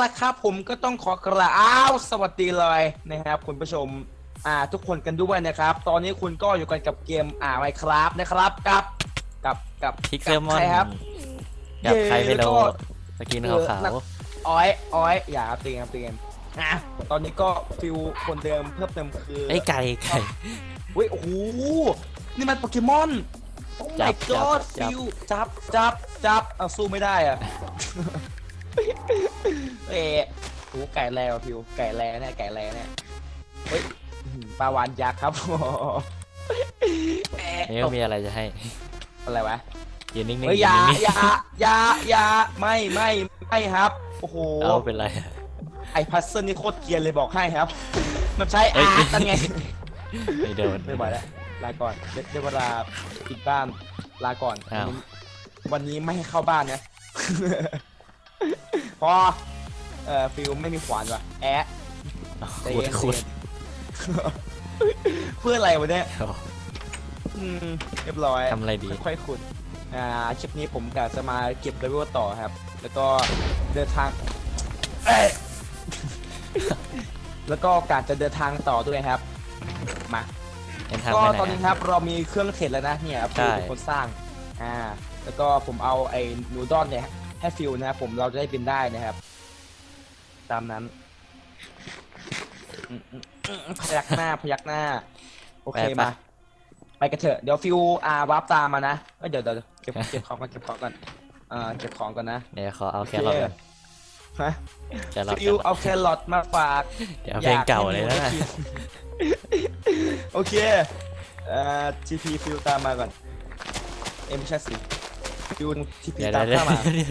ละครับผมก็ต้องขอกราบอ้าวสวัสดีเลยนะครับ คุณผู้ชมอ่าทุกคนกันด้วยนะครับ ตอนนี้คุณก็อยู่กันกับเกมอ่าไมครับนะครับกับกับกับพิกเซกัลมอนใครครับกับใครไม่เย้แล้วรู้ก็สกินเอขาอวนักอ้อยอ้อยอย่าเตียงเตียงอะตอนนี้ก็ฟิลคนเดิมเพิ่มเติมคือๆไอ้ยไก่ไก่เฮ้ยโอ้โหนี่มันโปเกมอนโอ้จั my บจับ god จับฟิลจับจับจับเอาสู้ไม่ได้อะ เอ๊ะโอ้ไก่แลว่ะฟิวไก่แลเนี่ยไก่แลเนี่ยเฮ้ยอื้อหือปลาวานยักษ์ครับแอะนี่ก็มีอะไรจะให้อะไรวะ ยืนนิ่งๆเฮ้ยยือนย่านิ่งอย่าอย่าอย่าไม่ไม่ไม่ครับ โอ้โห ๆเอาเป็นไร ไอพัซเซิลนี่โคตรเกรียนเลยบอกให้ครับ มันใช้เอ้อาย ร์ตนั่นไง ไม่โดน ไม่ไหวแล้ว ลาก่อนเดี๋ยวเดี๋ยวเวลาปิดบ้าน ลาก่อน อ้าว วันนี้ไม่ให้เข้าบ้านนะ พอ เอ่อฟิลไม่มีขวานว่ะแอะใจขุดเย็นขุดใจเย็นเพื่ออะไรวะเนี่ยโอ้อืมเรียบร้อยทำอะไรดี ค่อยๆขุด อ่าคลิปนี้ผมกะจะมาเก็บเลเวลต่อครับ แล้วก็เดินทางเอ้ยแล้วก็การจะเดินทางต่อด้วยครับ มาเอ็นทางก็ไปไหนตอนนี้อะครับเรามีเครื่องเทรดแล้วนะเนี่ยฟิลใช่เป็นคนสร้าง อ่า แล้วก็ผมเอาไอ้นูดอนเนี่ย ให้ฟิลนะครับผมเราจะได้บินได้นะครับ ตามนั้นอืมอืมอืมพยักหน้า พยักหน้า โอเคไปไปมา ไปกันเถอะเดี๋ยวฟิลอ่าวาร์ปตามมานะเอ้ยเดี๋ยวเดี๋ยวเก็บเก็บของก่อนเก็บของก่อนอ่าเก็บของก่อนนะเดี๋ยวขอเอาแครอทก่อนฮะแครอทฟิลเอาแครอทมาฝาก เดี๋ยวเอาเพลงเก่าเลยนะอากให้หนูได้กินโอเคเอ่อ TP ฟิลตามมาก่อน เอ็มไม่ใช่สิ ฟิล TP เดี๋ยวตามเดี๋ยวเข้ามาเดี๋ยว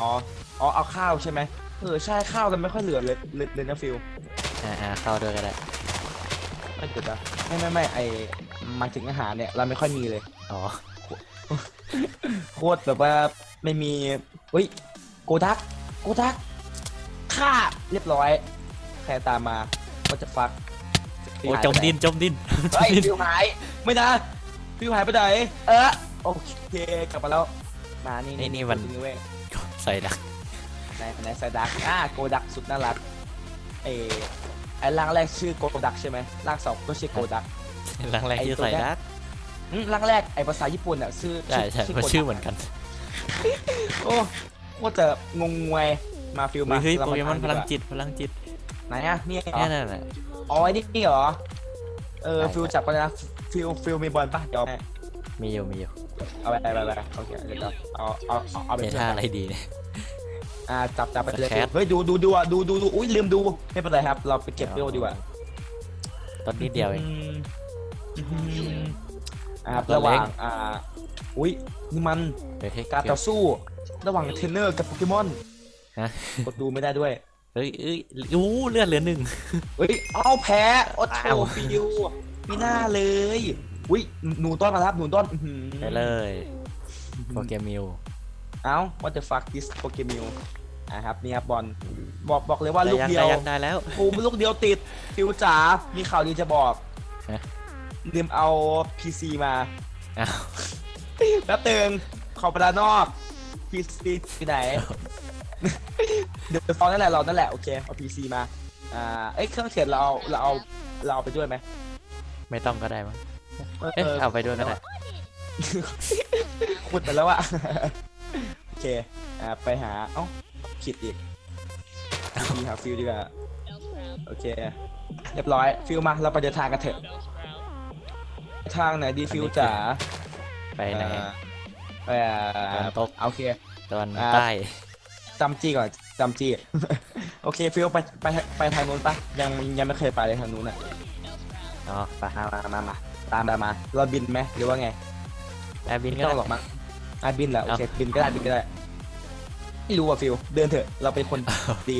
อ๋อ อ๋อ เอาข้าวใช่ไหมเออ ใช่ข้าวเราไม่ค่อยเหลือเลยเลยเลยนะฟิลอ่าอ่าเข้าด้วยก็ได้ไม่เกิดอะไม่ไม่ไม่ไอหมายถึงอาหารเนี่ยเราไม่ค่อยมีเลย อ๋อโคตรแบบว่าไม่มีเฮ้ยโกดักโกดักฆ่าเรียบร้อย ใครตามมาก็จะฟักโอ้จมดินจมดินเฮ้ยฟิวหาย ไม่นะฟิวหายไปไหนเออ โอเคกลับมาแล้วมานี่นี่นี่มันเว้ยใส่ดักในในไซดักอ่าโกดักสุดน่ารักเออไอ้ร่างแรกชื่อโกดักใช่ไหมร่างสองก็ชื่อโกดัก หลังแรกไอ้ที่ตัวใส่เนี้ยดักอืมร่างแรกไอ้ภาษาญี่ปุ่นอะชื่อใช่ใช่โกมันดักชื่อเหมือนกันโอ้โคตรจะงงงวยมาฟิลมาเฮ้ยราโปเกมอนาพลังดีกว่าจิตพลังจิตไหนอะนี่เหรเนี่อยนั่นแหละ อ๋อไอ้นี่เหรอ เออ ใช่ฟิลจับไปนะ ฟิลฟิลมีบอลปะเดี๋ยวเอา มีอยู่มีอยู่เอาไปไปไปไปโอเคเดี๋ยวเอาเอาเอาเอาเอาไปเจท่าอะไรดีเนี่ย อ่าจับจับไปเลยสแครป เฮ้ยดูดูดูอะดูดูดูอุ้ยลืมดูไม่เป็นไรครับ เราไปเก็บเวลดีกว่าต้นนิดเดียวเอง อืมอ่าครับตัวระหเล็ว่ากงอ่าอุ้ยนี่มันไปเทคการต่อสู้ ระหว่างเทรนเนอร์กับโปเกมอนฮะ กดดูไม่ได้ด้วยเฮ้ยเอ้ยอู้เลือดเหลือหนึ่ง เฮ้ยเอาแพ้โอ้โหอ้าว ฟิวไม่น่าเลย อุ้ยหนูต้อนมาครับหนูต้อนอื้อหือไปเลยโปเกมิวเอ้า what the fuck this Pokemon อะครับนี่ครับบอลบอกบอกเลยว่าลูกยังเดีได้ยวยังได้แล้วกูลูกเดียวติดฟิวจ๋ามีข่าวดีจะบอกฮะ ลืมเอา PC มาอ้าวแป๊บตึงขอประดานอก PC ที่ไหน เดี๋ยวตอนนั่นแหละเรานั่นแหละ โอเค เอา PC มา อ่า เอ้ยเครื่องเขียนเราเอาเราเอาเราเอาไปด้วยไหมไม่ต้องก็ได้มั้ง เออเอ๊ะเอาไปด้วยก็ได้ขุดไปแล้วอะโอเคอ่าไปหาเอ้าผิดอีกดีหาฟิลดีกว่าโอเค เรียบร้อยฟิลมาเราไปเดินทางกันเถอะ ทางไหนดีฟิลจ๋าไปไหนเอ่อตะวันตกโอเคตอนอ่าใต้จำจี้ก่อนจำจี้โอเคฟิลไปไปไปทางนู้นปะยังยังไม่เคยไปเลยทางนู้นอะอ๋อไปมามามามา ตามตามมาเราบินไหมหรือว่าไงแอร์บินไม่ก็ต้องได้หรอกมั้งอะบินแหละโอเอาเคบินก็ได้บินก็ได้ไม่รู้อะฟิลเดินเถอะ เราเป็นคน ดี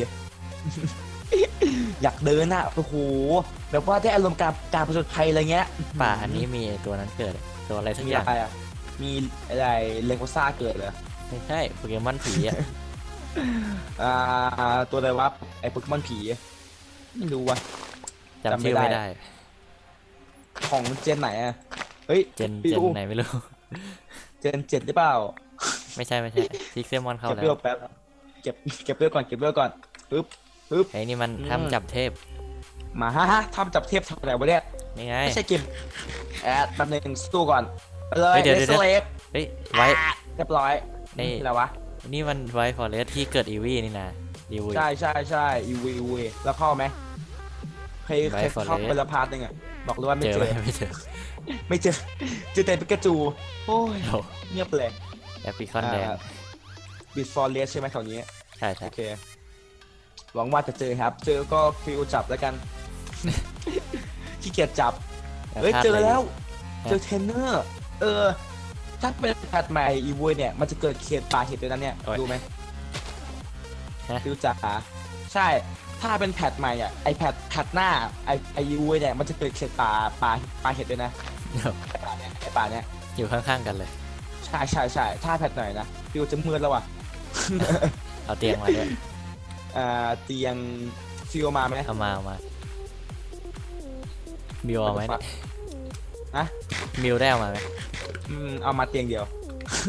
อยากเดินอะโอ้โหแบบว่าได้อารมณ์การการผจญภัยอะไรเงี้ยป่าอันนี้มีตัวนั้นเกิดตัวอะไรสักมีออะย่างไรอะมีอะไรเลโกซ่าเกิดเหรอไม่ใช่โปเกมอนผีอะ อ่า ตัวอะไรวะไอ้โปเกมอนผีไม่รู้ว่ะจำชื่อไม่ได้ ของเจนไหนอะเฮ้ยเจนฟิเจนวไหนไม่รู้ เจนเจ็ดหรือเปล่า ไม่ใช่ไม่ใช่พิกเซมอนเข้าเก็บแล้เปรี้ยววแป๊บเก็บเก็บเรื่องก่อนเก็บเรื่องก่อนปึ๊บปึ๊บ ไอ้นี่มันอืม ทำจับเทพมาฮะฮะทำจับเทพทำอะไรวะเนี่ยนี่ไง ไม่ใช่เกมแอดแป๊บนึงสู้ก่อนไปเลยเฮ้ยเดี๋ยวเลเดี๋สยว เลฟเฮ้ยไว้ เรียบร้อยนี่อะไรวะ นี่มันไว้ฟอเรสที่เกิดอีวีนี่นะอีวีใช่ใช่ใช่อีวีอีวีแล้วเข้าไหมเคยเคย White Forest เข้าไปละพาร์ทหนึงอะ บอกเลยว่าไม่เจอเจไหมอ ไม่เจอไม่เจอเจอแต่ปิกาจู โอ้ยโอ้เงียบเลยแอปพลิคอนแดงบิดฟอร์เรสใช่ไหมแถวนี้ ใช่ใช่โอเค หวังว่าจะเจอครับ เจอก็ฟิลจับแล้วกัน ขี้เกียจจับ เฮ้ยพาดเจอแล้วฮะเจอเทรนเนอร์ เออ ถ้าเป็นแพทใหม่อีวเนี่ย มันจะเกิดเขตป่าเห็ดด้วยนั้นเนี่ยโอ้ยดูไหมฮะฟิลจ๋าใช่ ถ้าเป็นแพทใหม่อะไอแพทแพทหน้าไอไออีวเนี่ยมันจะเกิดเขตป่าป่าป่าเห็ดด้วยนะเดี๋ยวไอป่าเนี่ยไอป่าเนี่ยอยู่ข้างๆกันเลย ใช่ใช่ใช่ถ้าแพทหน่อยนะฟิลจะมืดแล้วว่ะเอาเตียงมาด้วยอ่าเตียงฟิลมาไหมเอามาเอามามิวเอาไหมเนี่ยฮะมิวได้เอามาไหมอืมเอามาเตียงเดียว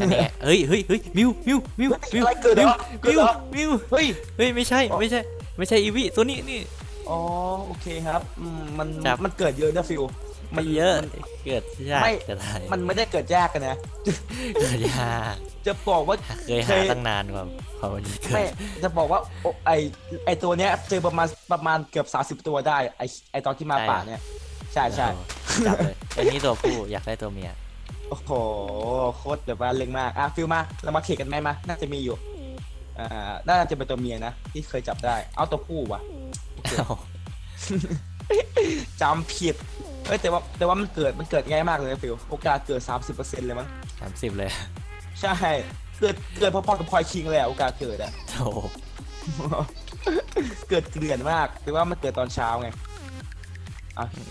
อันนี้ไงเฮ้ยเฮ้ยเฮ้ยมิวมิวมิวมิวอะไรเกิดเหรอเกิมิดวเหรอมิวเฮ้ยเฮ้ยไม่ใช่ไม่ใช่ ไม่ใช่อีวีตัวนี้นี่ อ๋อโอเคครับอืมมันครับ มันเกิดเยอะนะฟิลมันเยอะมันเกิดยากไม่จะได้มันไม่ได้เกิดยากกันนะ เกิดยากจะบอกว่า เคยหาตั้งนานกว่าพอวันนี้เกิไม่ดจะบอกว่าโอไอไอตัวเนี้ยเจอประมาณประมาณเกือบ30ตัวได้ไอไอตอนที่มาป่าเนี่ย ใช่ใช่โอ้โหจับเลยอันนี้ตัวผู้อยากได้ตัวเมีย โอ้โหโคตรแบบว่าเล็งมากอะฟิลมาเรามาเทกันไหมมาน่าจะมีอยู่ อ่าน่าจะเป็นตัวเมียนะที่เคยจับได้ เอาตัวผู้ว่ะเอ้าจำผิดเอ้ยแต่ว่าแต่ว่ามันเกิดมันเกิดง่ายมากเลยนะฟิลโอกาสเกิด 30%เลยมั้งสามสิบเลยใช่เกิดเกิดพอๆกับพลอยคิงเลยอะโอกาสเกิดอะโอ้โหเกิดเกลื่อนมากแต่ว่ามันเกิดตอนเช้าไง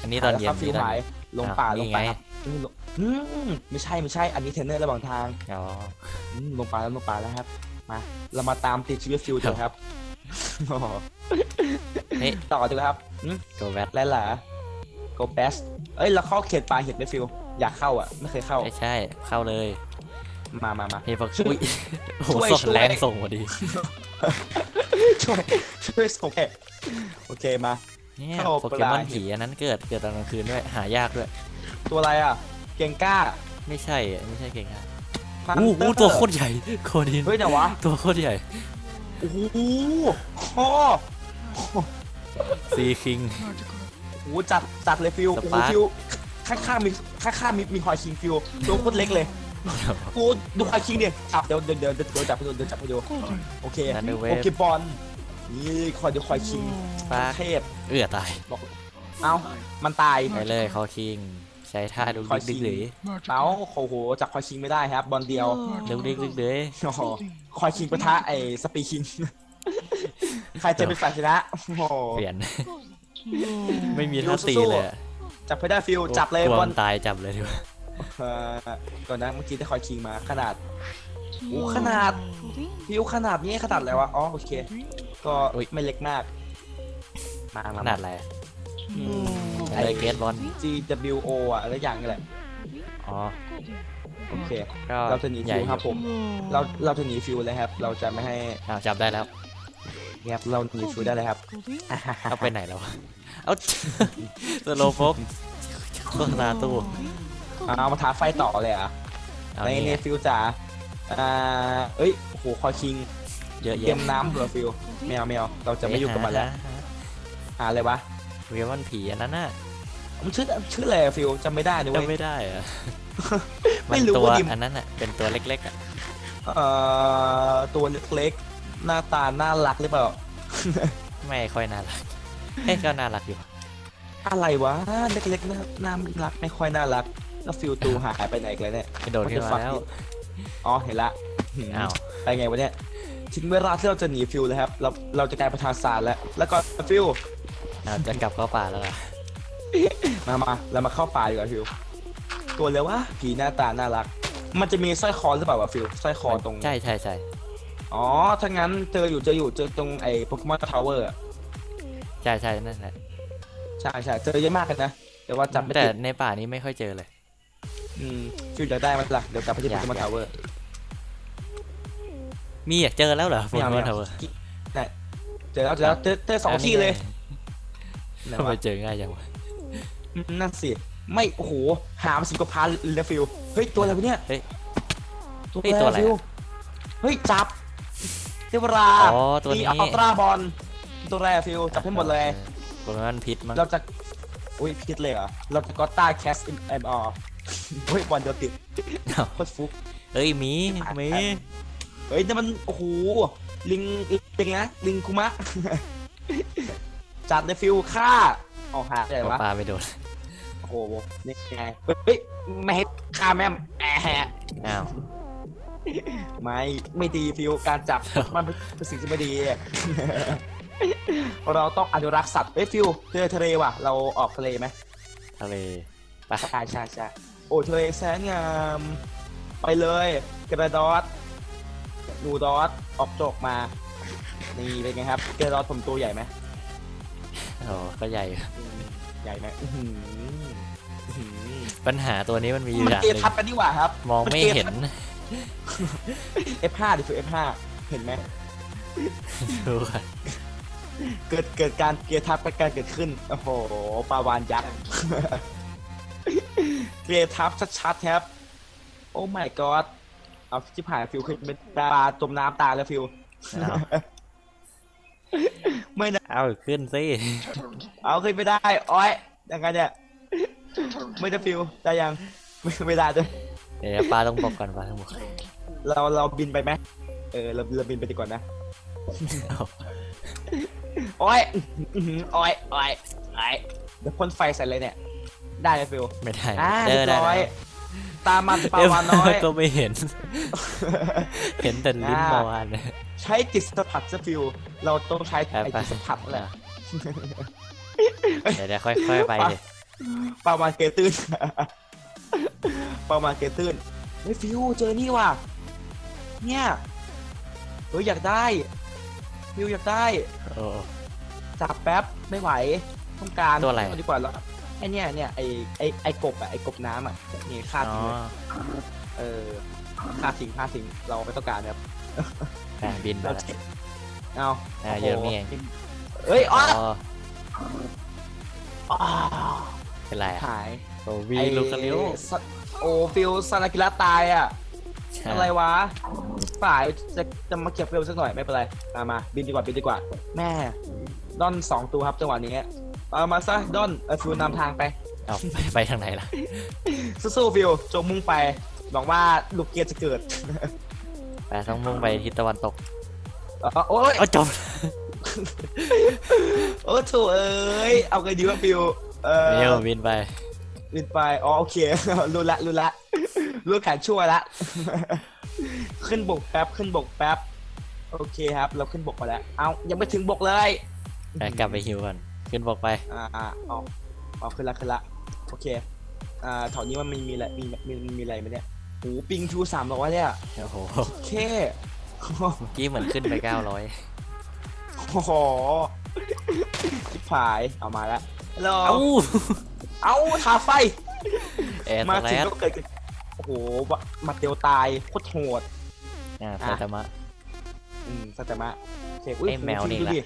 อันนี้ตอนเย็นแล้วครับฟินี่วตอนหายเย็นลงป่าอ้าวลนี่งป่าไงครับอืมลงอืมไม่ใช่ไม่ใช่ อันนี้เทรนเนอร์ระหว่างทางอ๋ออืมลงป่าแล้วลงป่าแล้วครับ มา เรามาตามติดชีวิตฟิวเถอะครับโอ้โหเฮ้ย ต่อดีกว่าครับอืมตัวแบทแล้วล่ะ go best เอ้ยเราเข้าเขตป่าเห็ดไหมฟิวอยากเข้าอะไม่เคยเข้า ไม่ใช่ เข้าเลยมามามา เฮ้ยพวกช่วยอุ้ยโอ้โหช่วยส่งช่วย แรงส่งพอดีช่วยช่วยส่งแอบโอเคมา เนี่ยเข้าโปเกมอนปลาผีอันนั้นเกิดเกิดตอนกลางคืนด้วย หายากด้วย ตัวอะไรอะ เก่งกล้า ไม่ใช่อะไม่ใช่เก่งอะ พันอู้เตอหูร์ตัวโคตรใหญ่โคดินเฮ้ยไหนวะตัวโคตรใหญ่โอ้โหโอ้โหซีคิง โอ้โหจัดจัดเลยฟิวสโอ้โหปาร์คฟิวข้างๆมีข้างๆมีมีหอยคิงฟิวตัวโคตรเล็กเลยโอ้ดูหอยคิงดิจับเดี๋ยวเดี๋ยวเดี๋ยวเดี๋ยวจับไปดูเดี๋ยวจับไปดูโอเคนันเดอร์เวโอฟเคบอลนี่คอยดูคอยคิงปาร์คเทพเอื้อตายบอกเอ้ามันตายไปเลยคอคิง ใช้ท่าดูคอดิคิกงดิกหรือเอ้าโอ้โหจับคอยคิงไม่ได้ครับ บอลเดียวดูดิกดิกเดือโอ้โหคอยคิงปะทะไอ้สปีคิง ใครจะเป็นฝ่ายชนะโอ้โห เปลี่ยน ไม่มีดูท่าตีสู้ๆเลยอะจับไปได้ฟิวจับเลยกลัวบอลมันตายจับเลยดีกว่าเอ่อก่อนนะเมื่อกี้ได้คอยคิงมาขนาด โอ้ขนาด ฟิวขนาดนี้ขนาดอะไรวะ อ๋อโอเค ก็ไม่เล็กมาก มาขมานาดอะไร อืมไอเกตบอล GWO อะอะไรอย่างนี้แหละอ๋อ โอเค ก็เราจะหนีใหญ่ฟิวครับผม เราเราจะหนีฟิวเลยครับ เราจะไม่ให้อ้าวจับได้แล้วเนี่ยครับเราหนีฟิวได้เลยครับเอาไปไหนแล้ววะเอาสโลโฟกโฆษณาตู้เอามาท้าไฟต่อเลยเหรอะเอาในนี่ในไงฟิวจ๋าอ่าเอ้ยโอ้โหคอยคิงเยอะเตรีแยะยมน้ำเผื่อฟิวแมวแมวเราจะไม่ยุ่งกับมันแล้วหาหาหาอะไรวะโป เกมอนผีอันนั้นน่ะมันชื่อชื่ออะไรอะฟิวจำไม่ได้ด้วยจำไม่ได้อะไม่นรู้ตัวว่าดิอันนั้นอะเป็นตัวเล็กๆอะเอ่อตัวเล็กๆหน้าตาน่ารักหรือเปล่า ไม่ค่อยน่ารักเฮ้ยก็น่ารักอยู่อะไรวะเล็กๆน่าน่ารักไม่ค่อยน่ารัก แล้วฟิวตูหายไปไหนกันแล้วเนี่ย กระโดดขึ้นมาแล้วอ๋อเห็นละหืมอ้าว ไปไงวะเนี่ยถึงเวลาที่เราจะหนีฟิวแล้วครับ เราเราจะกลายเป็นทาซานแล้ว แล้วก็ฟิว อ้าวจะกลับเข้าป่าแล้วล่ะมามาเรามาเข้าป่าดีกว่าฟิว ตัวเลยวะผีหน้าตาน่ารัก มันจะมีสร้อยคอหรือเปล่าวะฟิวสร้อยคอตรง ใช่ใช่ใช่อ๋อ ถ้างั้นเจออยู่เจออยู่เจอตรงไอ้โปเกมอนทาวเวอร์ใช่ใช่นั่นแหละใช่ใช่เจอเยอะมากกันนะ แต่ว่าจำไม่แต่ติดในป่านี้ไม่ค่อยเจอเลย อืมฟิวอยากได้มันล่ะเดี๋ยวกลับไปที่อโปยากเกมอนอยาก ทาวเวอร์ มีอะเจอแล้วเหรอไม่เอาบไม่นเอาทาวเวอร์เนี่ยเจอแล้วเจอแล้วเจอเจอสองที่เลยไหน ทำไมวะเจอง่ายจังวะนั่นสิ ไม่โอ้โห หามาสิบกว่าพันเลยฟิวเฮ้ย ตัวอะไรวะเนี่ย เฮ้ยตัวเฮ้ยตัวอะไรฟิวอะเฮ้ย จับเทวราอ๋อตัวนี้ อัลตราบอลตัวแรกฟิวจับให้หมดเลยตัวนั้นพิษมั้งเราจะ อุ้ยพิษเลยเหรอ เราจะก็ต้าแคสอินเอ็มออเฮ้ยบอลเดียวติดเอ้าโคตรฟุก เอ้ยหมีหมีเฮ้ยนี่มัน โอ้โห ลิงลิงนะ ลิงคุมะ จัดในฟิวฆ่าเอาหาอะไรเอาวะปลาไปโดน โอ้โหนี่ไงเฮ้ยไม่ให้ฆ่าแม่มแอะแฮะอ้าว ไม่ไม่ดีฟิวการจับมันเป็นสิ่งที่ไม่ดี เราต้องอนุรักษ์สัตว์เอ้ยฟิวเจอทะเลว่ะ เราออกทะเลไหมทะเลไปใช่ใช่ใช่โอ้ทะเลแสนงามไปเลยกระดอสหนูดอสออกโจกมา นี่เป็นไงครับ กระดอสผมตัวใหญ่ไหม โอ้ก็ใหญ่อืมใหญ่ไหมอื้อหืออื้อหือปัญหาตัวนี้มันมีอยู่มันอย่างเกหนึ่งทับกันนี่หว่าครับ มองไม่เห็น F5 ดิฟิว F5 เห็นไหม ดูก่อนเกิดเกิดการเกียร์ทับกันการเกิดขึ้น โอ้โหปลาวานยักษ์ เกียร์ทับชัดๆครับ โอ้ my god เอาชิบหายฟิวขึ้นเป็นปลาจมน้ำตายแล้วฟิวเอา ไม่นะเอาขึ้นสิเอาขึ้นไม่ได้อ้อยยังไงเนี่ยไม่ได้ฟิวได้ยังไม่ไม่ได้ด้วยเดี๋ยวปลาต้องบอกก่อนปลาต้องบอกเราเราบินไปไหมเออเราเราบินไปดีกว่านะเอาอ้อยอื้อหืออ้อยอ้อยอ้อยเดี๋ยวพ่นไฟใส่เลยเนี่ย ได้เลยฟิวไม่ได้อ่าเจเรีอยบได้ร้อยได้ตามมาปลาวานน้อย ก็ไม่เห็น เห็นแต่ลิ้นอ่าปลาวานเลย ใช้จิตสัมผัสซะฟิวเราต้องใช้ไปไอ้ไปจิตสัมผัสนั่นแหละเดี๋ยวเดี๋ยวค่อยๆไปดิปลาวานเกยตื้นปลาวานเกยตื้นเฮ้ยฟิวเจอนี่ว่ะเนี่ยเฮ้ยอยากได้ฟิวอยากได้โอ้จับแป๊บไม่ไหวต้องการตัวอะไรเาดีกว่าแล้วไอเนี่ยเนี่ยไอไอไอกบอะไอกบน้ำอะนี่ฆ่าอ๋อทิ้งเลยเออฆ่าทิ้งฆ่าทิ้งเราไม่ต้องการครับ แปลบินไปเราแล้วเจ็บเอาอ่าเยอะนี่เองเอ้ยอ๋ออ๋ออ๋อเป็นไรอะหายโอ้วีไอ้ลูคาริวสโอ้ฟิลซานากิระตายอะ อะไรวะฝ่ายจะจะมาเก็บเร็วสักหน่อยไม่เป็นไรมามาบินดีกว่าบินดีกว่า แม่ดอนสองตัวครับจังหวะนี้เอามาซะดอนเออฟิลนำทางไป เอาไปไปทางไหนล่ะสู้ๆฟิลจงมุ่งไปหวังว่าลูกเกียร์จะเกิด ไปต้องมุ่งไปทิศตะวันตกเออโอ้ย เอาจบ โอ้โถเอ้ย เอาไงดีวะฟิลเออเดี๋ยวบินไปบินไป อ๋อโอเค รู้ละรู้ละรู้แผนชั่วละ ขึ้นบกแป๊บขึ้นบกแป๊บ โอเคครับ เราขึ้นบกมาแล้ว เอายังไม่ถึงบกเลย ไปกลับไปฮิวก่อน ขึ้นบอกไป อ่าอ่าเอาเอาขึ้นละขึ้นละ โอเค อ่าแถวนี้มันมีมีอะไรมีมีมีมีอะไรไหมเนี่ย โหปิงทูสามร้อยเลยอะโอ้โหโอเคเมื่อกี้เหมือนขึ้นไป 900โอ้โหชิบหายเอามาแล้วฮัลโหลเอ้าเอาทาไฟ แอร์มาสแลถึงดก็เกิดโอ้โหมาเตียวตายโคตรโหด อ่าอะไซตามะ อืมสัตมะโอเคอุ้ยไอ้แมวนี่ดูแหละดิ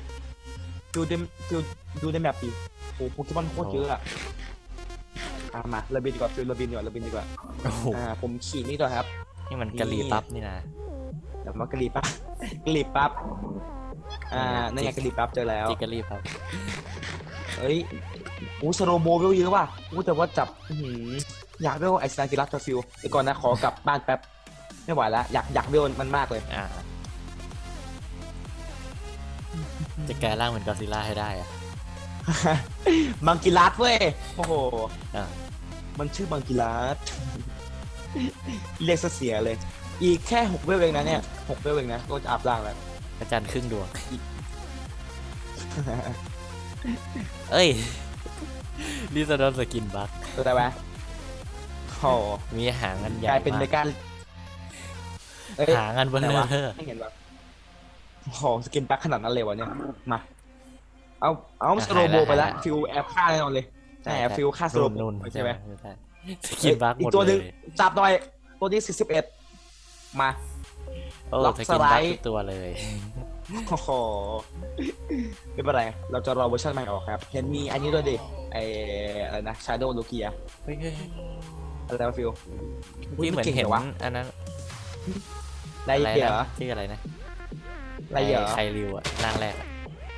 ดูในดูดูในแมปดิโอ้โหโปเกมอนโคตรเยอะอะ อะมาเราบินดีกว่าฟิลเราบินดีกว่าเราบินดีกว่า โอ้โหอ่า ผมขี่นี่ก่อนครับ นี่มันกะหรี่ปั๊บนี่นะเดี๋ยวมากระลีปั๊บกระลีปั๊บ อ่านั่นไงกระลีปั๊บเจอแล้ว จิกกะหรี่ปั๊บเอ้ยโอ้สโลโมเวลเยอะว่ะโอ้แต่ว่าจับอื้อหืออยากเวลไอซ์แลนกิรัสฟิลเดี๋ยวก่อนนะ ขอกลับบ้านแป๊บ ไม่ไหวแล้วอยากอยากเวลมันมากเลย อ่าจะกลายร่างเป็นกอซิลล่าให้ได้อะ มังกิรัสเว้ย โอ้โหอะมันชื่อมังกิรัสเรียกซะเสียเลย อีกแค่หกเวลเองนะเนี่ยหกเวลเองนะ ก็จะอัพร่างแล้ว พระจันทร์ครึ่งดวง เอ้ยลิซาดอนสกินบัคตัวได้ไหมโอ้โหมีหางอันใหกญ่ลายเป็นมาในกการเอ้ยหางอันเบลไหนเลวะอร์ไม่เห็นวะโอ้โหสกินแบ็คขนาดนั้นเลยวะเนี่ย มา เอาเอาสโลโบไปแล้วฟิวแอบฆ่าแน่นอนเลยแอบฟิวฆ่าสโลโบนุ่นใช่ไหมใช่สกินบัคหอีมกดตัวหเลนึ่งยจับหน่อยตัวนี้สี่สิบเอ็ดมาโอ้ล็อกสสกินไลบัคด์ทุกตัวเลยโอ้โหไม่เป็นไร เราจะรอเวอร์ชันใหม่ออกครับ เห็นมีอันนี้ด้วยดิ ไออะไรนะ Shadow l u k i a เฮ้ยเฮ้ยเฮ้ยอะไรวะฟิวพี่เหมือนเห็นวะอันนั้นไรอะไรเหรนะอชื่ออะไรนะไรเหรอไคริวอะร่างแรกอะ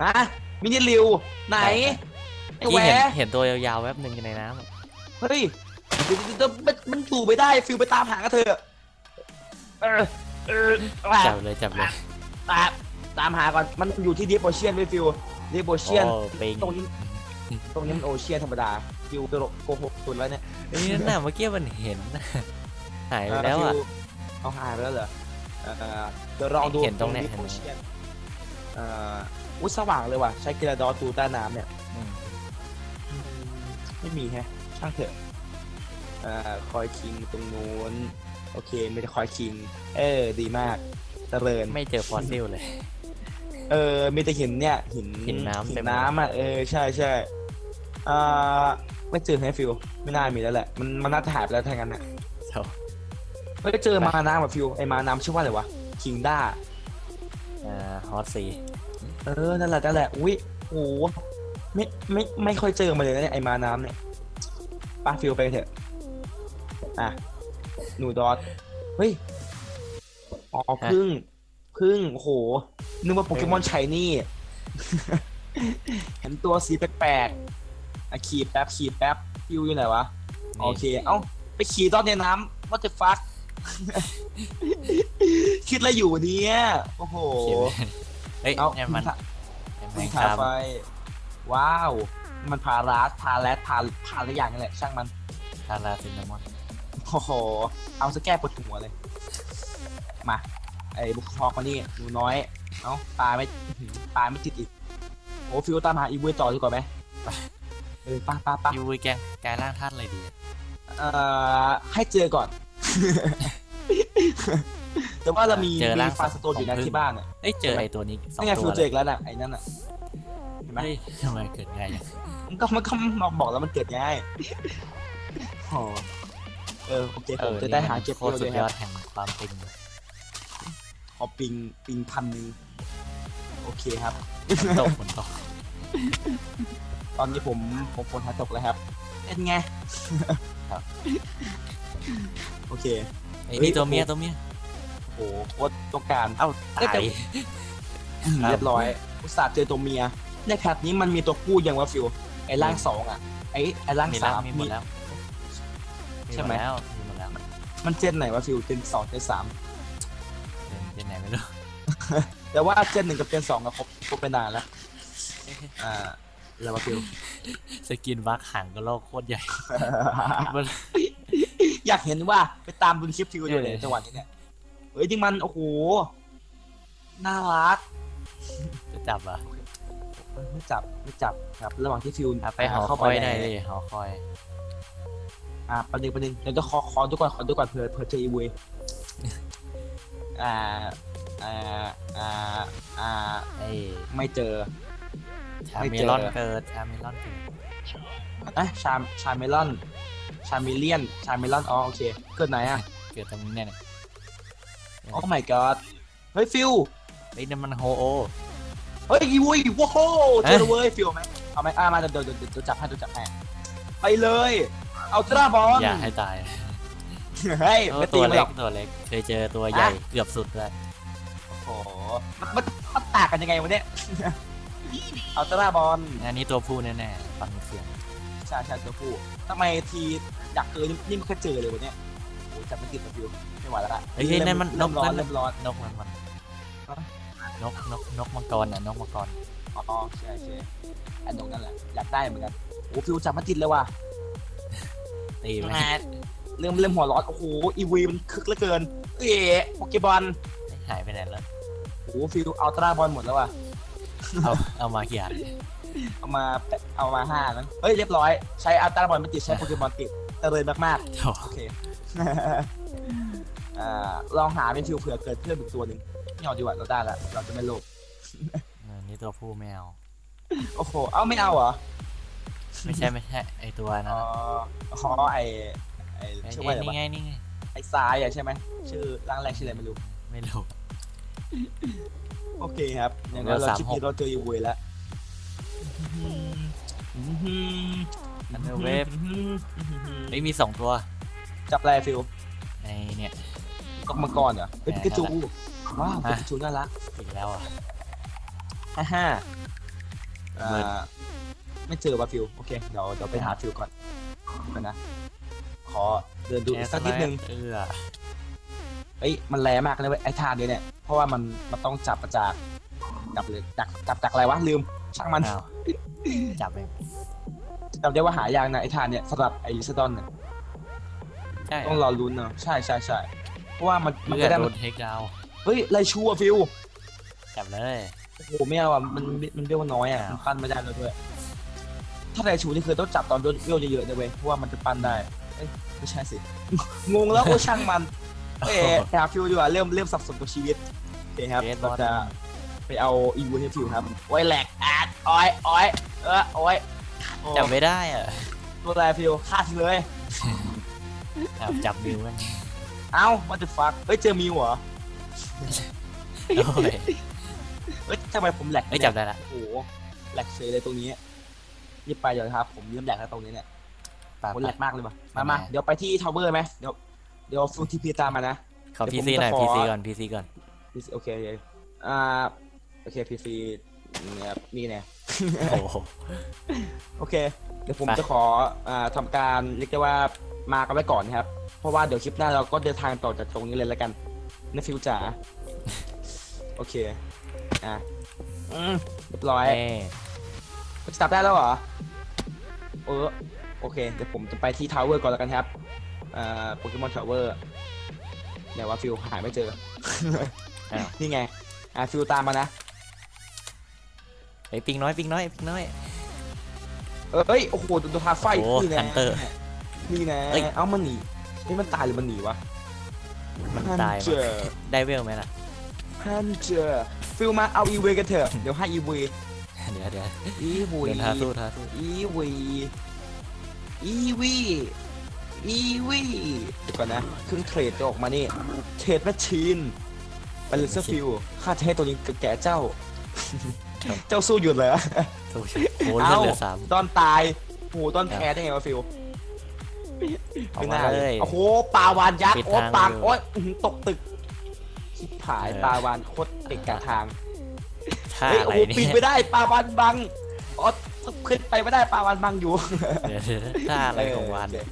ฮะ มินิริวไหนไอ้เมื่อแหวกี้เห็นเห็นตัวยาวๆแวบหนึ่งอยู่ในน้ำอะเฮ้ยเดี๋ยวเดี๋ยวมันมันดูไม่ได้ฟิวไปตามหากันเถอะเออเออจับเลยจับเลยตามตามหาก่อนมันอยู่ที่ดีโอเชียนไปฟิวดีโอเชียน โอ้ปิงตรงนี้ตรงนี้มันโอเชียนธรรมดาฟิวโกหกตุนแล้วเนี่ยนี่น่ะเมื่อกี้มันเห็นหายไปแล้วอะ ฟิเอาหายไปแล้วเหรอเออเดี๋ยวลองดูเห็นตรงเนี้ยดีเห็นโอไหมเชียนเอ่อ อุ้ยสว่างเลยว่ะ ใช้กีฬาดอตูใต้น้ำเนี่ยอืมไม่มีแฮะ ช่างเถอะเอ่อคอยคิงตรงนู้นโอเคไม่ได้คอยคิง เออ ดีมากเจริญ ไม่เจอฟอสซิลเลย เออ มีแต่หินเนี่ยหินหินน้ำหิเต็นมเลย น้ำอะ เออ ใช่ใช่อ่าไม่เจอแฮะฟิวไม่น่ามีแล้วแหละ มันมันน่าจะหายไปแล้วถ้างั้นอะโถ่ไม่ได้เจอมาน้ำแบบฟิวไอมาน้ำชื่อว่าอะไรวะคิงด้าอ่าฮอตซี เออ นั่นแหละนั่นแหละ อุ้ยโอ้โหไม่ไม่ไม่ค่อยเจอมาเลยนะเนี่ยไอมาน้ำเนี่ยป้าฟิวไปกันเถอะ อะ หนูดอทเฮ้ย อ๋อพึ่ง พึ่ง โอ้โห นึกว่าโปเกมอนชายนี่เห็นตัวสีแปลกๆอะขี่แป๊บขี่แป๊บฟิวอยู่ไหนวะ โอเค เอ้า ไปขี่ตอนในน้ำ what the fuck คิดอะไรอยู่เนี่ย โอ้โหเฮ้ยเอ้าเนี่ยมันถ่าแมคุณงขาคามไฟ ว้าว มันพาราสพาแรดพาพาอะไรอย่างนี่แหละ ช่างมันทาราซินนามอนโอ้โห เอาซะแก้ปวดหัวเลย มา ไอ้บุกทอกมานี่หนูน้อย เอ้าปลาไม่อื้อหือปลาไม่ติดอีกโอ้ฟิวตามหาอีเวยต่อดีกว่าไหมไปเออป้าป้าป้ายูวีแกงกลายร่างธาตุอะไรดี เอ่อ ให้เจอก่อน แต่ว่าเรามีเจอมีร่างฟาสโตนอยู่นะของพึ่งที่บ้านอะเอ้ยเจอไอตัวนี้สองนี่ไงตัฟิววเจออีกแล้วน่ะไอ้นั่นอะเห็นไหมเฮ้ยทำไมเกิดไงอะมันก็มันก็มาบอกแล้วมันเกิดง่ายโอ้เออโอเคผมจะได้หาเก็บโคเกี่ตยรวสุด้วยครับดยอดแห่งความจริงขอปิงปิงพันหนึ่งโอเคครับฝนตกฝนตกตอนนี้ผมผมฝนหาตกแล้วครับเป็นไงครับโอเค ไอ้เฮ้ยนี่ตัวโอ้โหเมียตัวเมีย โอ้โหโคตรต้องการเอ้าเอ้ยตาแต่ยครับเรียบร้อย อุตส่าห์เจอตัวเมีย ในแพทนี้มันมีตัวผู้ยังวะฟิว ไอ้ร่างสองอะ ไอ้ไอ้ร่างมีสาแล้วมมีหมดแล้วใช่ไหมแล้วมีหมดแล้วมันเจนไหนวะฟิว เจนสองเจนสามเป็นเป็นไหนไม่รู้แต่ว่าเจนหนึ่งกับเจนสองอะครบครบไปนานแล้ว อ่า แล้ววะฟิว สกินบัคหางก็โลกโคตรใหญ่มัน อยากเห็นว่าไปตามดูคลิปฟิวอยู่เลยเออจังหวะนี้เนี่ยเฮ้ยจริงมัน โอ้โห น่ารักจะจับเหรอไม่จับไม่จับครับ ระหว่างที่ฟิวอะไปหอเข้าคอยในได้เลยหอคอย อ่าประเด็นประเด็นเดี๋ยวจะขอขอดูก่อนขอดูก่อนเผื่อเผื่อเจออีเวยอ่าอ่าอ่าอ่าไอ้ไม่เจอ ชาไม่เมเจอ ลอนเกิดชาเมลอนเกิดอะชามชาเมลอน ชาเมเลียน ชาเมลอนอ๋อโอเคเกิดไหนอะ เกิดตรงนี้เนี่ย โอ้ my god เฮ้ยฟิวไอ้นั่นมันโฮโอ เฮ้ยอีเวยว้าวเจอเอ๊ะแล้วเว้ยฟิวไหมเอาไหมอ่ามาเดี๋ยวเดี๋ยวเดี๋ยวเดี๋ยวจับให้เดี๋ยวจับให้ไปเลย เอาตราบอลอย่าให้ตายเฮ้ยเออไม่ตีตัวมันเล็หรกอกตัวเล็ก เคยเจอตัวใหญ่อะเกือบสุดเลยโอ้โหมันมันมันต่างกันยังไงวะเนี่ย เอาตราบอลอันนี้ตัวผู้แน่ๆฟังเสียงใช่ใช่ตัวผู้ทำไมทีอยากเจอนี่นี่ไม่เคยเจอเลยวันเนี้ยโอ้ยจับไม่ติดตัวฟิว ไม่ไหวแล้วละเฮ้ยเฮ้ยนั่นมันนเริ่กมร้อนนั่น เริ่มร้อนนกมันมันฮะนกนกนกมังกรอะนกมังกรอ๋อใช่ใช่ไอ้นกนั่นแหละอยากได้เหมือนกันโอ้ฟิวจับไม่ติดเลยว่ะตีไหมแหมเริ่มเริ่มหัวร้อนโอ้โหอีวีมันคึกเหลือเกินเอ๊ะโปเกบอลหายไปไหนแล้วโอ้โหฟิวอัลตร้าบอลหมดแล้วว่ะเอาเอามากี่อันเอามาแปะเอามาห้านั้นเฮ้ยเรียบร้อยใช้อัลตร้าบอลไม่ติดใช้โปเกมอนติดเจริญมากโถ่ๆโอเค อ่าลองหาเป็นฟิวเผื่อเกิดเพิ่มอีกตัวหนึ่งไม่เอาดีกว่าเราได้ละเราจะไม่โลภอันนี่ตัวผู้ไม่เอา โอ้โหเอ้าไม่เอาเหรอไม่ใช่ไม่ใช่ไอตัวนั้อ๋นออ๋อไอไอไอ้ชื่อว่าอะไรนี่วะไงนี่ไงไอทรายอะใช่ไหมชื่อร่างแรกชื่ออะไรไม่รู้ ไม่รู้ โอเคครับ อย่างนั้นเราคิดดีเราเจออีเวยแล้วอันเดอร์เวฟเฮ้ยมีสองตัวจับอะไรฟิลไอเนี่ย ก็มังกรเหรอเป็นแหม่กระจูนั่นแหละว้าวอะกระจูน่ารักอีกแล้วอะฮ่าฮ่าเบิร์ดอ่าไม่เจอว่ะฟิลโอเคเดี๋ยวเดี๋ยวไปหาฟิลก่อนก่อนนะ ขอเดินดูอีกสักนิดนึงเออเอ้ยมันแรงมากเลยเว้ยไอ้ท่าเนี้ยเนี่ยเพราะว่ามันมันต้องจับมาจากจับเลยจากจับจากอะไรวะลืมช่างมันอ้าวจับเองจำได้ว่าหายากนะไอ้ท่าเนี่ยสำหรับไอ้ลิซาดอนเนี่ยใช่ต้องรอลุ้นเนาะใช่ใช่ใช่ เพราะว่ามันมันเลือจะดได้โดมันนเทคดาวน์เฮ้ยไรชัวฟิลจับเลย โอ้โหไม่เอาอะมันมันเบี้ยวน้อยอะอ้าวมันปั้นไม่ได้แล้วด้วยถ้าไรชูนี่คือต้องจับตอนเบี้ยวเยอะๆเลยเว้ยเพราะว่ามันจะปั้นได้เอ้ยไม่ใช่สิ งงแล้วโอ้ช่างมันเอ้ยหาฟิลดีกว่าเริ่มเริ่มสับสนกับชีวิตโอเคครับเบสบเราอลจะไปเอาอีวูให้ฟิลครับโอ้ยแหลกแอดอ้อยอ้อยเออโอ้ยโอ้จับไม่ได้อะตัวอะไรฟิลฆ่าทิ้งเลยอ้าวจับมิวกัน เอ้า what the fuck เอ้ยเจอมิวเหรอโอ้ยเอ้ยทำไมผมแหลกเอ้ยนี่จับได้ละโอ้โหแหลกเฉยเลยตรงนี้รีบไปเดี๋ยวนะครับ ผมเริ่มแหลกแล้วตรงนี้เนี่ยปาโหแหลกมากเลยว่ะทำมาไมมาเดี๋ยวไปที่ทาวเวอร์ไหมเดี๋ยวเดี๋ยวฟูทีพีตามมานะขอเดี๋พียวผมซีหน่อยจะขอพีซีก่อนพีซีก่อน PC โอเคโอเคอ่าโอเคพีซีเนี่ยนี่เนี่ยโอ้โหโอเค เดี๋ยวผมไปจะขออ่าทำการเรียกได้ว่ามากันไว้ก่อนนะครับ เพราะว่าเดี๋ยวคลิปหน้าเราก็เดินทางต่อจากตรงนี้เลยแล้วกันนะฟิวจ๋าโอเคอะอืมเรียบร้อยเอ้ยจับได้แล้วเหรอเออโอเคเดี๋ยวผมจะไปที่ทาวเวอร์ก่อนแล้วกันครับอ่าโปเกมอนทาวเวอร์เดี๋ยวว่าฟิวหายไม่เจออ้าวนี่ไงอ่าฟิวตามมานะเฮ้ยปิงน้อยปิงน้อยปิงน้อยเออเอ้ยโอ้โหโดนทาไฟโอ้นี่นะ Hunter นี่นะเอ้ยเอ้ามันหนี นี่มันตายหรือมันหนีวะมันตายเจมั้อได้เวลไหมล่ะฮันเจอฟิลมาเอาอีเวกันเถอะเดี๋ยวให้อีเวเดี๋ยวเดี๋ยวอีเวเดินท้าสู้ท้าสู้อีวีอีวีอีวีเดี๋ยวก่อนนะเครื่องเทรดจะออกมานี่เทรดแมชชีนไปเลยซฟิวข้าจะให้ตัวนี้กับแก่เจ้า เจ้าสู้หยุดเลยสู้ชิโอ้เลือดเหลือสามตอนตายโหตอนแพ้ได้ไงวะฟิว ออกไม่มาน่าเลเลยยโอ้โหปลาวานยักษ์ปิดโอ้ทางปางอยู่ โอ้ยอื้อหือตกตึกชิบหายเออปลาวานโคตรเด็กกลางทางท่าเฮ้ยอะไรโอ้โหปีเนี่นยไม่ได้ปลาวานบังอ๋อขึ้นไปไม่ได้ปลาวานบังอยู่เดี๋ยวเดี๋ยวท่าอะไรของวานเออ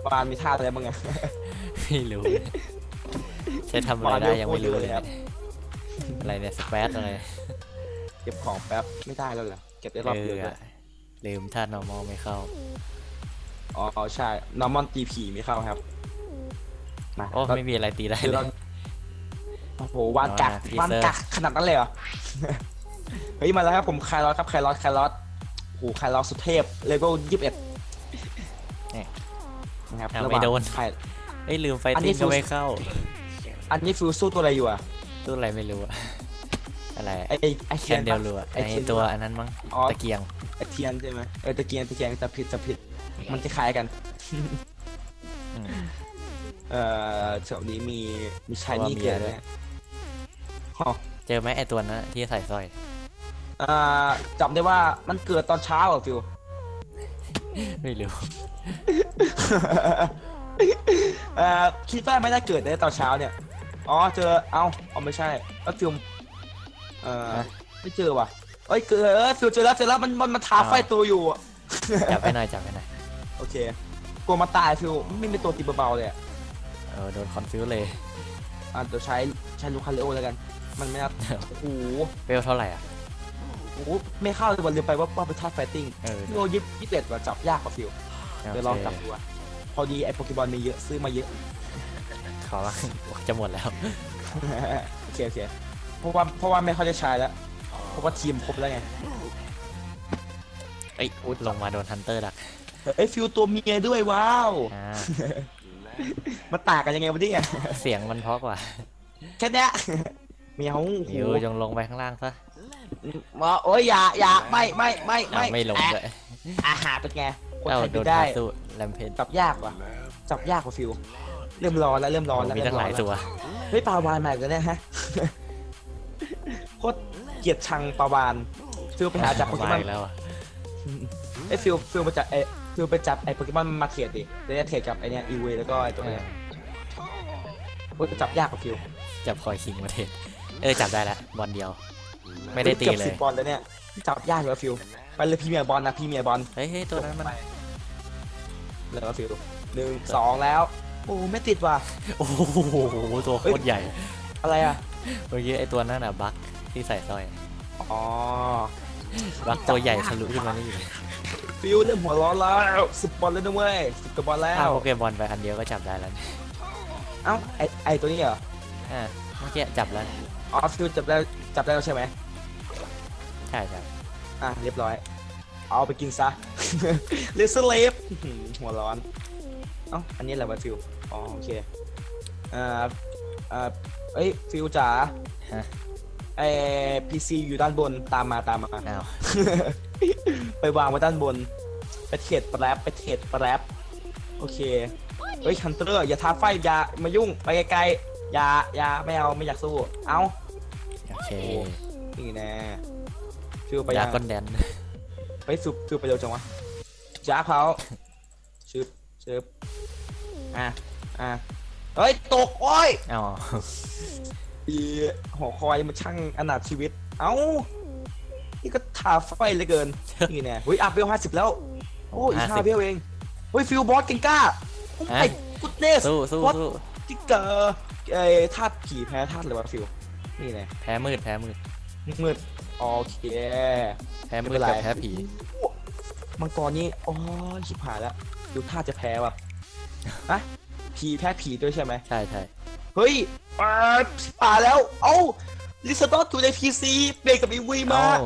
โอเควานมีท่าอะไรบ้างไงไม่รู้ใช้ทำอะไรได้ยังไม่รู้เลยเนี่ยอะไรเนี่ยสเปซอะไรเก็บของแป๊บไม่ได้แล้วเหรอเก็บได้เอรอบเดียวอด้วยลืมท่า normal ไม่เข้า อ๋อใช่นอร์มอนตีผีไม่เข้าครับมาโอ้เราไม่มีอะไรตีได้คือเลเราย โอ้โหวานกักเอานะวาน teaser กักขนาดนั้นเลยเหรอ เฮ้ยมาแล้วครับผมคายรอสครับคายรอสคายรอสโอ้โหคายรอสสุดเทพเลเวลยี่สิบเอ็ดนี่นะครับเอาระหไม่ว่างโดนคายเอ้ยลืมไฟอันนี้ติ้งก็ฟูไม่เข้าอันนี้ฟิวสู้ตัวอะไรอยู่อะตู้อะไรไม่รู้อะอะไรไอไอ้ไอแคเทียนนเดียวปะรัวไอ้ไอเทียน ตัวอันนั้นมั้งอ๋อ ตะเกียง ไอเทียนใช่ไหมเออตะเกียงตะเกียงจะผิดจะผิด มันจะคล้ายกัน อืม เอ่อแถวนี้มีมีชายเพราะว่านี่มีเกิดอะไรเนี่ยอ๋อเจอไหมไอตัวนั้นที่ใส่สร้อยอ่าจำได้ว่ามันเกิดตอนเช้าอะฟิว ไม่รู้ เอ่อคิดว่าไม่ได้เกิดในตอนเช้าเนี่ย อ๋อเจอ เอ้าเอาไม่ใช่เอ้ยฟิวเอ่อฮะ ไม่เจอว่ะเอ้ยเกิดเออฟิวเจอแล้วเจอแล้วมันมันมันท้าอ้าวไฟตัวอยู่อะจับไปหน่อยจับไปหน่อย โอเคกลัวมาตายฟิวไม่มีตัวตีเบาๆเลยอะเออโดนคอนฟิวเลยอะเดี๋ยวใช้ใช้ลูคาเลโอแล้วกัน มันไม่น่าโอ้โหเวลเท่าไหร่อะโอ้โหไม่เข้าเลยวันลืมไปว่าว่าเป็นท่าไฟติ้งเออพี่โอยิบยิบเอ็ดว่าจับยากกว่าฟิวเดี๋ยวลองจับดูอะพอดีไอ้โปเกมอนมีเยอะซื้อมาเยอะ ขอละจะหมดแล้ว โอเคโอเคเพราะว่าเพราะว่าไม่ค่อยได้ใช้แล้วเพราะว่าทีมครบแล้วไง เอ้ยลงมาโดนฮันเตอร์ดัก เอ้ยฟิวตัวเมียด้วยว้าว อ่ามันต่างกันยังไงวะเนี่ยเสียงมันเพราะกว่าแค่เนี้ยเมียวโอ้โหอยู่จงลงไปข้างล่างซะมาโอ้ยอย่าอย่าไม่ไม่ไม่อ้าวไม่ไม่ลงอะเลยอาหารเป็นไงคนเอ้าไทยโดไม่นได้ทาสู้แลมเพนจับยากว่ะจับยากกว่าฟิว เริ่มร้อนแล้วเริ่มร้อนแล้วมีเริ่ตั้มงหร้อลานยแล้วตัวเฮ้ยปลาวานมาอีกแล้วเนี่ยฮะ โคตรเกลียดชังปลาวานฟิลไปหาจับโปเกมมาอนอีกแล้วอะ ไอ้ยฟิลฟิลไปจับไอ้ ฟิลไปจับไอ้โปเกมอนมาเทรดดิแล้วจะเทรดกับไอ้เนี่ยอีเวแล้วก็ไอ้ตัวเนี้ยโอ้ยจับยากกว่าฟิลจับคอยคิงมาเทศเออจับได้แล้วบอลเดียว ไม่ได้ตีกือบเลสิย บบอลแล้วเนี่ยจับยากกว่าฟิลไปเลยพรีเมียร์บอลนะพรีเมียร์บอลเฮ้ยเฮ้ยตัวนั้นมันเลยว่าฟิลหนึ่งสองแล้วโอ้ไม่ติดว่ะ โอ้โหตัวโคตรใหญ่ อะไรอะเมื่อกี้ไอตัวนั้นอะบั๊กที่ใส่สร้อย อ๋อบั๊กตัวใหญ่ทะลุขึ้นมานี่อยู่ ฟิลเริ่มหัวร้อนแล้วสิบบอลแล้วนะเว้ยสิบกว่าบอลแล้ถ้าวโปเกมอนไปอันเดียวก็จับได้แล้วเอ้าไอไอตัวนี้เหรออ่าเมื่อกี้จับแล้วอ๋อฟิลจับได้จับได้แล้วใช่ไหมใช่ใช่อะเรียบร้อย เอาไปกินซะ เลสเลฟหัวร้อนเอ้าอันนี้อะไรวะฟิลอ๋อโอเคอ่าอ่าเอ้ยฟิลจ๋าฮะไอพีซีอยู่ด้านบนตามมาตามมา อ้าว ไปวางไว้ด้านบน ไปเทรดแปรบไปเทรดแปรบโอเค เฮ้ยฮันเตอร์อย่าท้าไฟอย่ามายุ่งไปไกลๆอย่าอย่าไม่เอาไม่อยากสู้ เอาโอเคนี่แน่ฟิวไปดายัง ก้อนแดน ไปฟิวฟิวไปเร็วจังวะจ้าเขาชึบชึบอะ อะ เฮ้ย ตก โอ้ยอ้าวอีหอคอยมันช่างอนาถชีวิต เอ้า นี่ก็ทาไฟเหลือเกิน นี่แน่เฮ้ยอัพเวลห้าสิบแล้ว โอ้ยอีกห้าเวลเอง เฮ้ยฟิวบอสเก่งกล้าโอ้ my goodness สู้สู้ What? สู้ติ๊กเกอร์ไอ้ธาตุผีแพ้ธาตุอะไรวะฟิวนี่แน่แพ้มืดแพ้มืดมืดโอเคแพ้มืไม่เป็ดนไรกับแพ้ผีมังกรนี่โอ้ยชิบหายแล้วดูท่าจะแพ้ว่ะอะผีแพ้ผีด้วยใช่ไหมใช่ใช่เฮ้ยอ่าชิบหายแล้ว เอ้า ลิซาดอตอยู่ในพีซีเบรกกับอีวีมา เอ้า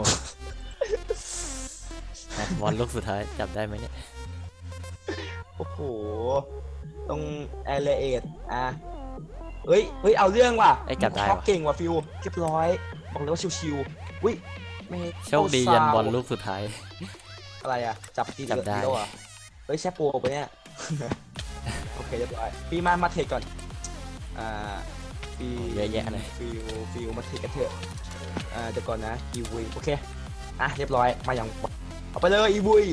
อะบอลลูกสุดท้ายจับได้ไหมเนี่ยโอ้โห ตรงแอร์เรเอทอะ เฮ้ย เฮ้ย เอาเรื่องว่ะไอ้ยจับได้ท็อปวะเก่งว่ะฟิวเรียบร้อย บอกเลยว่าชิวๆอุ้ยไม่โชคดียันบอลลูกสุดท้าย อะไรอะ จับตีจับได้ แล้วอะ เฮ้ยแช่โปรไปะเนี่ย โอเคเรียบร้อยพี่มา มาเทคก่อน อ่า ฟีเยอะแยะเลย ฟิวฟิวมาเทคกันเถอะอ่าเดี๋ยวก่อนนะอีวุยโอเคอะเรียบร้อยมาอย่างเอาไปเลยอีวุย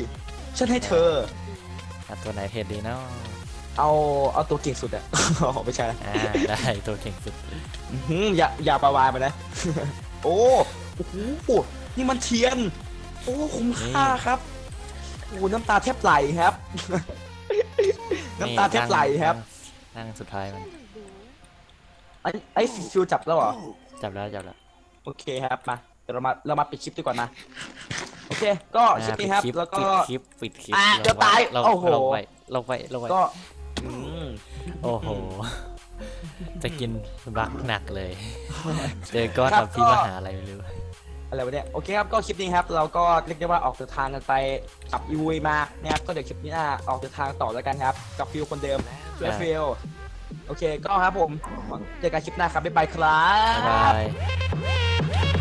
ฉันให้เธอ อะตัวไหนเทรดดีเนาะเอาเอาตัวเก่งสุดอะอ๋อไม่ใช่นะอ่า ได้ตัวเก่งสุดอื้อหืออย่าอย่าประวายไปนะ โอ้โอ้โหนี่มันเทียน โอ้คุ้มค่าครับโอ้น้ำตาแทบไหลครับ น้ำตาแทบไหลครับ นั่งสุดท้ายมัน ไอ้ไอ้ฟิวจับแล้วเหรอ จับแล้วจับแล้ว โอเคครับมาเดี๋ยวเรามาเรามาปิดคลิปดีกว่านะ โอเค ก็คลิปนี้ครับอ่าปิดแล้วก็คลิปปิดคลิปอะปิดคลิปจะตายลงโอ้โห ลงไปลงไปลงไปก็อืมโอ้โห จะกินบักหนักเลย เจอก้อนครับกับพี่ก็มาหาอะไรไม่รู้ อะไรวะเนี่ยโอเคครับก็คลิปนี้ครับ เราก็เรียกได้ว่าออกเดินทางกันไปกับอีวีมานะครับก็เดี๋ยวคลิปนี้หน้าออกเดินทางต่อแล้วกันครับ กับฟิลคนเดิมเพื่อได้ฟิล โอเคก็ครับผมเจอกันคลิปหน้าครับบ๊ายบายครับ บาย